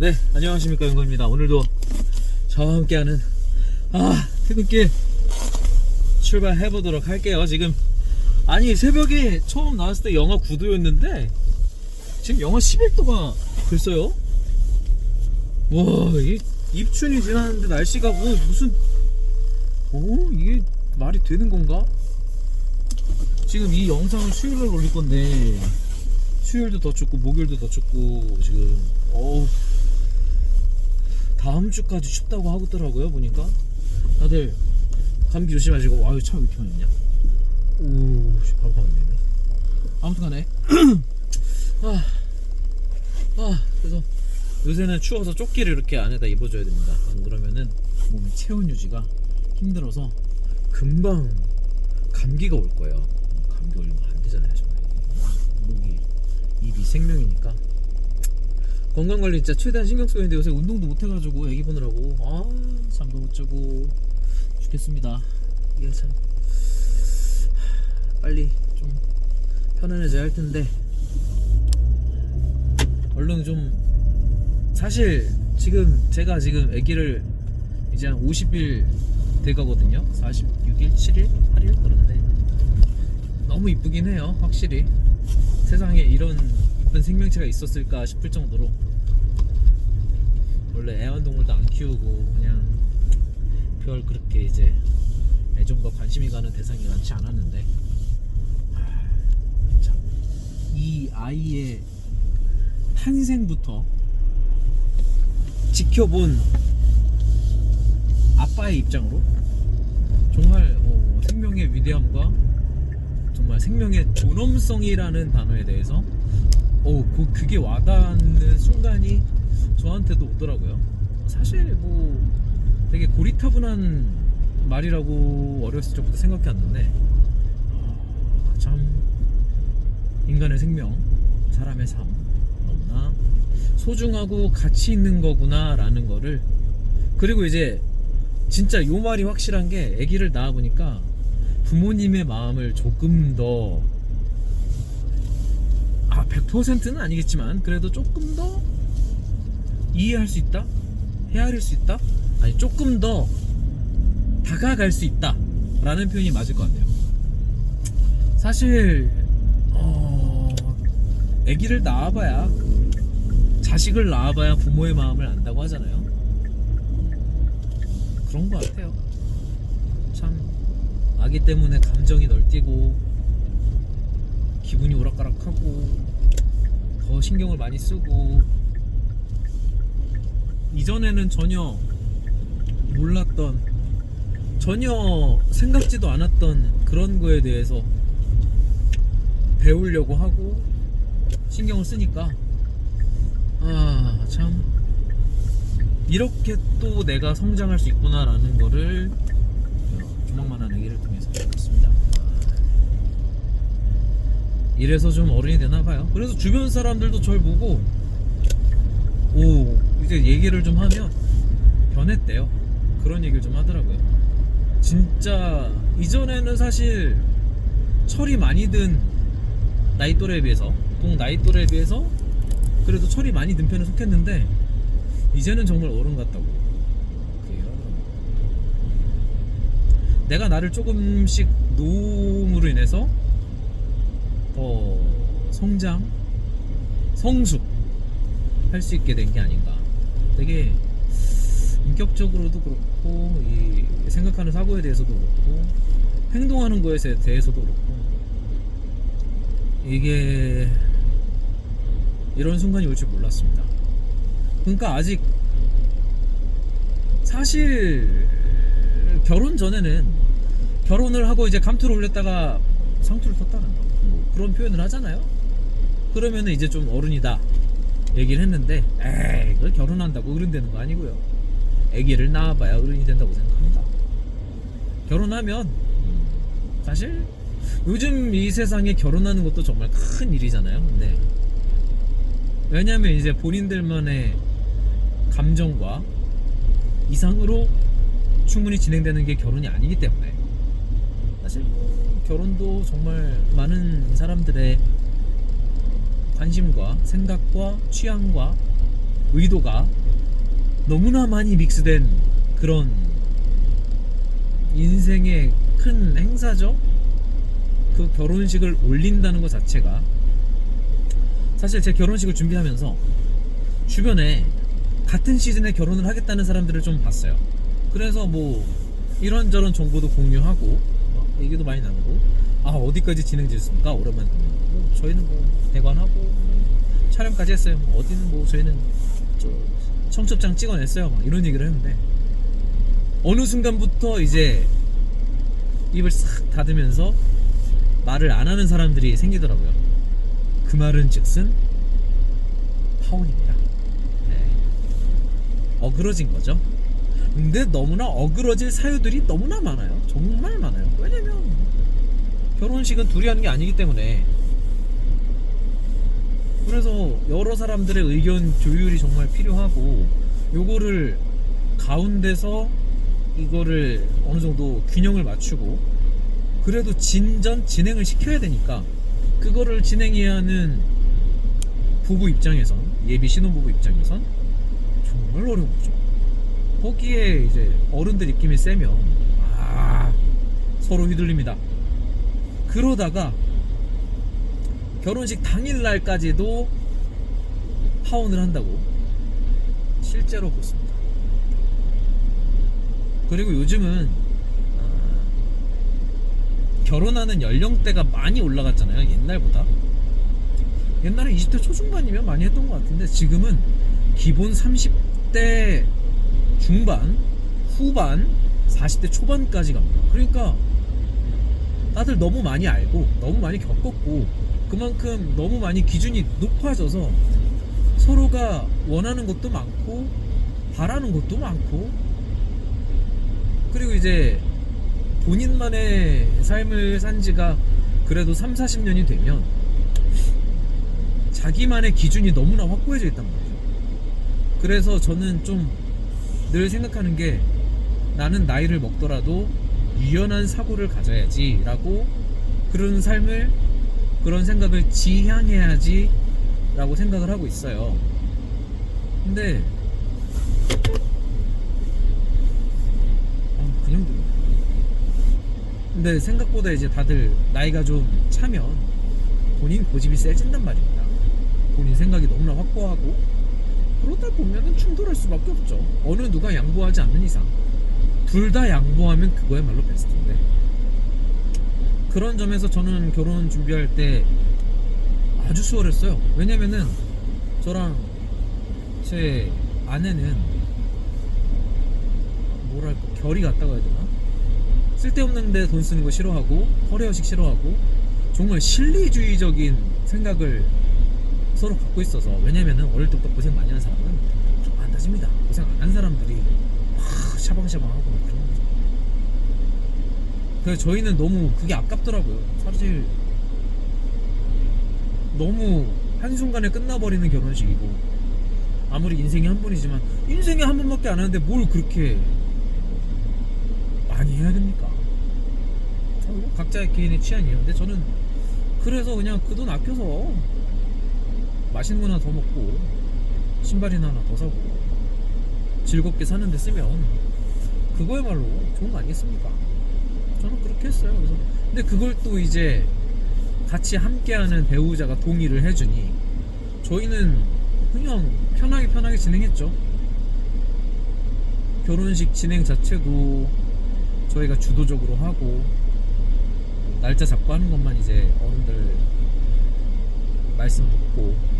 네, 안녕하십니까 윤거입니다. 오늘도 저와 함께하는 아 퇴근길 출발해 보도록 할게요. 지금 아니 새벽에 처음 나왔을 때 영하 9도였는데 지금 영하 11도가 됐어요. 와, 이 입춘이 지났는데 날씨가 뭐 무슨 어 이게 말이 되는 건가? 지금 이 영상을 수요일날 올릴 건데 수요일도 더 춥고 목요일도 더 춥고 지금 어우 다음 주까지 춥다고 하더라고요 보니까. 다들 감기 조심하시고. 와유 차왜 이렇게 많이 있냐? 오 씨, 바로 가면 되네. 아무튼간에. 아, 아 그래서 요새는 추워서 조끼를 이렇게 안에다 입어줘야 됩니다. 안 그러면은 몸의 체온 유지가 힘들어서 금방 감기가 올 거예요. 감기 올리면 안 되잖아요 정말 목이 입이 생명이니까 건강관리 진짜 최대한 신경 되는데 요새 운동도 못 해가지고 애기 보느라고. 아 잠도 못 자고 죽겠습니다. 이게 참 빨리 좀 편안해져야 할 텐데. 얼른 좀 사실 지금 제가 지금 아기를 이제 한 50일 돼가거든요. 46일 7일 8일 그런데. 너무 이쁘긴 해요 확실히. 세상에 이런 이쁜 생명체가 있었을까 싶을 정도로 원래 애완동물도 안 키우고 그냥 별 그렇게 이제 애정과 관심이 가는 대상이 많지 않았는데. 하, 참, 이 아이의 탄생부터 지켜본 아빠의 입장으로 정말 어, 생명의 위대함과 정말 생명의 존엄성이라는 단어에 대해서 어, 그, 그게 와닿는 순간이 저한테도 오더라고요. 사실 뭐 되게 고리타분한 말이라고 어렸을 적부터 생각해왔는데 아, 참 인간의 생명, 사람의 삶 너무나 소중하고 가치 있는 거구나라는 거를 그리고 이제 진짜 요 말이 확실한 게 아기를 낳아 보니까 부모님의 마음을 조금 더 아, 100%는 아니겠지만 그래도 조금 더 이해할 수 있다? 헤아릴 수 있다? 아니 조금 더 다가갈 수 있다 라는 표현이 맞을 것 같아요 사실 어... 아기를 낳아봐야 자식을 낳아봐야 부모의 마음을 안다고 하잖아요 그런 것 같아요 참 아기 때문에 감정이 널뛰고 기분이 오락가락하고 더 신경을 많이 쓰고 이전에는 전혀 몰랐던 전혀 생각지도 않았던 그런 거에 대해서 배우려고 하고 신경을 쓰니까 아 참 이렇게 또 내가 성장할 수 있구나라는 거를 조망만한 얘기를 통해서 알았습니다. 이래서 좀 어른이 되나 봐요. 그래서 주변 사람들도 절 보고 오 이제 얘기를 좀 하면 변했대요. 그런 얘기를 좀 하더라고요. 진짜 이전에는 사실 철이 많이 든 나이 또래에 비해서 동 나이 또래에 비해서 그래도 철이 많이 든 편에 속했는데 이제는 정말 어른 같다고. 내가 나를 조금씩 노움으로 인해서 더 성장, 성숙 할 수 있게 된 게 아닌가. 되게 인격적으로도 그렇고 이 생각하는 사고에 대해서도 그렇고 행동하는 거에 대해서도 그렇고 이게 이런 순간이 올 줄 몰랐습니다. 그러니까 아직 사실 결혼 전에는 결혼을 하고 이제 감투를 올렸다가 상투를 탔다는 거 뭐 그런 표현을 하잖아요. 그러면은 이제 좀 어른이다 얘기를 했는데 에이 그걸 결혼한다고 어른 되는 거 아니고요. 아기를 낳아봐야 어른이 된다고 생각합니다. 결혼하면 음, 사실 요즘 이 세상에 결혼하는 것도 정말 큰 일이잖아요. 근데 왜냐면 이제 본인들만의 감정과 이상으로 충분히 진행되는 게 결혼이 아니기 때문에 사실 뭐 결혼도 정말 많은 사람들의 관심과 생각과 취향과 의도가 너무나 많이 믹스된 그런 인생의 큰 행사죠. 그 결혼식을 올린다는 것 자체가 사실 제 결혼식을 준비하면서 주변에 같은 시즌에 결혼을 하겠다는 사람들을 좀 봤어요. 그래서 뭐 이런저런 정보도 공유하고 막 얘기도 많이 나누고 아 어디까지 진행됐습니까? 오랜만에 뭐 저희는 뭐 대관하고 뭐 촬영까지 했어요. 뭐 어디는 뭐 저희는 저 청첩장 찍어냈어요. 막 이런 얘기를 했는데 어느 순간부터 이제 입을 싹 닫으면서 말을 안 하는 사람들이 생기더라고요. 그 말은 즉슨 파혼입니다. 네. 어그러진 거죠. 근데 너무나 어그러질 사유들이 너무나 많아요. 정말 많아요. 왜냐면 결혼식은 둘이 하는 게 아니기 때문에 그래서 여러 사람들의 의견 조율이 정말 필요하고 요거를 가운데서 이거를 어느 정도 균형을 맞추고 그래도 진전 진행을 시켜야 되니까 그거를 진행해야 하는 부부 입장에선 예비 신혼부부 입장에선 정말 어려운 거죠. 거기에 이제 어른들 입김이 세면 아 서로 휘둘립니다. 그러다가 결혼식 당일 날까지도 파혼을 한다고 실제로 그렇습니다. 그리고 요즘은 아, 결혼하는 연령대가 많이 올라갔잖아요. 옛날보다. 옛날에 20대 초중반이면 많이 했던 것 같은데 지금은 기본 30대 중반, 후반, 40대 초반까지 갑니다. 그러니까 다들 너무 많이 알고 너무 많이 겪었고 그만큼 너무 많이 기준이 높아져서 서로가 원하는 것도 많고 바라는 것도 많고 그리고 이제 본인만의 삶을 산 지가 그래도 3, 40년이 되면 자기만의 기준이 너무나 확고해져 있단 말이죠. 그래서 저는 좀 늘 생각하는 게 나는 나이를 먹더라도 유연한 사고를 가져야지 라고 그런 삶을 그런 생각을 지향해야지 라고 생각을 하고 있어요. 근데 아, 그냥 들려. 근데 생각보다 이제 다들 나이가 좀 차면 본인 고집이 세진단 말입니다. 본인 생각이 너무나 확고하고 그러다 보면은 충돌할 수밖에 없죠. 어느 누가 양보하지 않는 이상 둘 다 양보하면 그거야말로 베스트인데 그런 점에서 저는 결혼 준비할 때 아주 수월했어요. 왜냐면은 저랑 제 아내는 뭐랄까 결이 같다고 해야 되나? 쓸데없는데 돈 쓰는 거 싫어하고 허례허식 싫어하고 정말 실리주의적인 생각을 서로 갖고 있어서 왜냐면은 어릴 때부터 고생 많이 한 사람은 좀안 따집니다. 고생 안 한 사람들이 막 샤방샤방하고 막 그런 거죠. 그래서 저희는 너무 그게 아깝더라고요. 사실 너무 한순간에 끝나버리는 결혼식이고 아무리 인생이 한 번이지만 인생에 한 번밖에 안 하는데 뭘 그렇게 많이 해야 됩니까? 어, 각자의 개인의 취향이에요. 근데 저는 그래서 그냥 그 돈 아껴서 맛있는 거 하나 더 먹고 신발이나 하나 더 사고 즐겁게 사는데 쓰면 그거야말로 좋은 거 아니겠습니까? 저는 그렇게 했어요. 그래서 근데 그걸 또 이제 같이 함께하는 배우자가 동의를 해주니 저희는 그냥 편하게 편하게 진행했죠. 결혼식 진행 자체도 저희가 주도적으로 하고 날짜 잡고 하는 것만 이제 어른들 말씀 듣고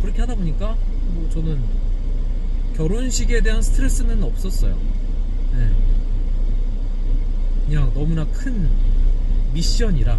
그렇게 하다 보니까 뭐 저는 결혼식에 대한 스트레스는 없었어요. 네. 그냥 너무나 큰 미션이라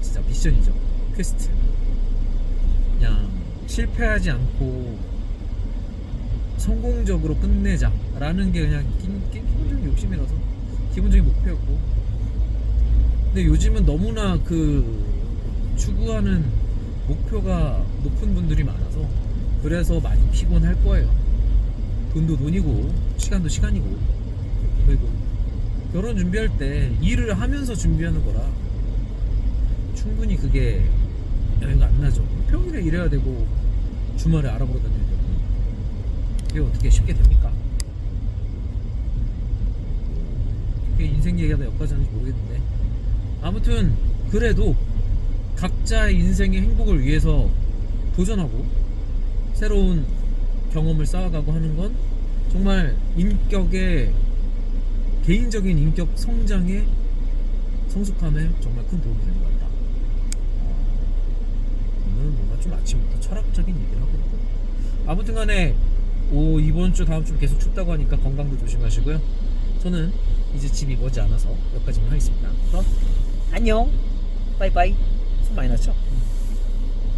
진짜 미션이죠. 퀘스트. 그냥 실패하지 않고 성공적으로 끝내자라는 게 그냥 기본적인 욕심이라서 기본적인 목표였고 근데 요즘은 너무나 그 추구하는 목표가 높은 분들이 많아서 그래서 많이 피곤할 거예요. 돈도 돈이고 시간도 시간이고. 그리고 결혼 준비할 때 일을 하면서 준비하는 거라 충분히 그게 여유가 안 나죠. 평일에 일해야 되고 주말에 알아보러 다녀야 되고. 그게 어떻게 쉽게 됩니까? 그게 인생 얘기하다 여기까지 하는지 모르겠는데. 아무튼 그래도 각자의 인생의 행복을 위해서 도전하고 새로운 경험을 쌓아가고 하는 건 정말 인격의 개인적인 인격 성장에 성숙함에 정말 큰 도움이 되는 것 같다. 어, 오늘은 뭔가 좀 아침부터 철학적인 얘기를 하고 있고 아무튼 간에 오 이번 주 다음 주 계속 춥다고 하니까 건강도 조심하시고요. 저는 이제 집이 머지 않아서 여기까지만 하겠습니다. 그럼 안녕, 바이바이. 손 많이 났죠?